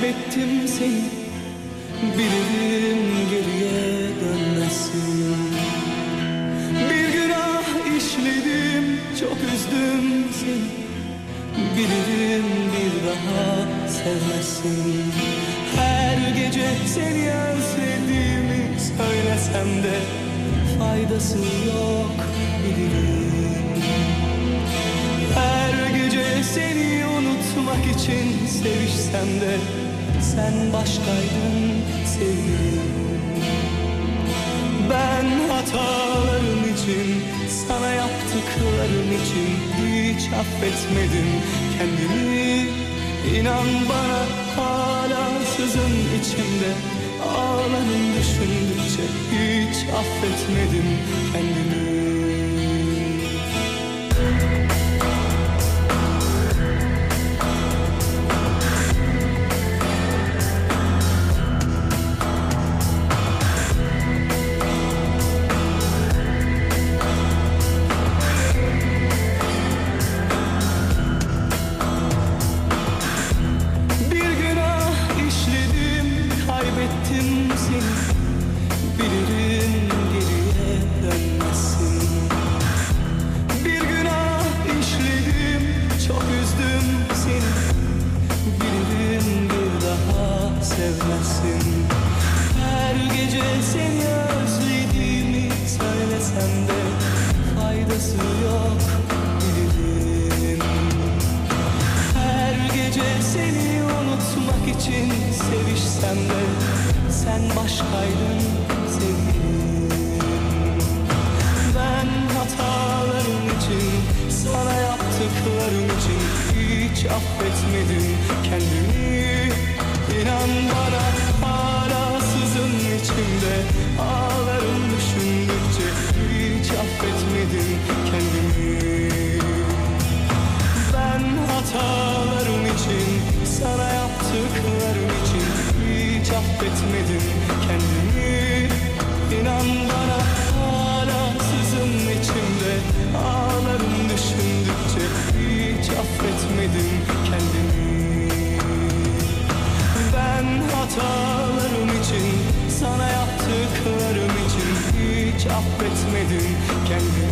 kaybettim seni. Bilirim geriye dönmezsin Bir günah işledim çok üzdüm seni. Bilirim bir daha sevmezsin Her gece seni özlediğimi söylesem de Faydası yok bilirim Her gece seni unutmak için sevişsem de sen başkaydın sevgilim ben hatalarım için, sana yaptıklarım için hiç affetmedim kendimi. İnan bana hala sızın içimde, ağlarım düşündükçe hiç affetmedim kendimi. Her gece seni özlediğimi söylesem de Faydası yok bilirim her gece seni unutmak için sevişsem de sen başkaydın sevgilim. Ben hatalarım için, sana yaptıklarım için hiç affetmedim kendimi. İnan bana sızın hiç affetmedim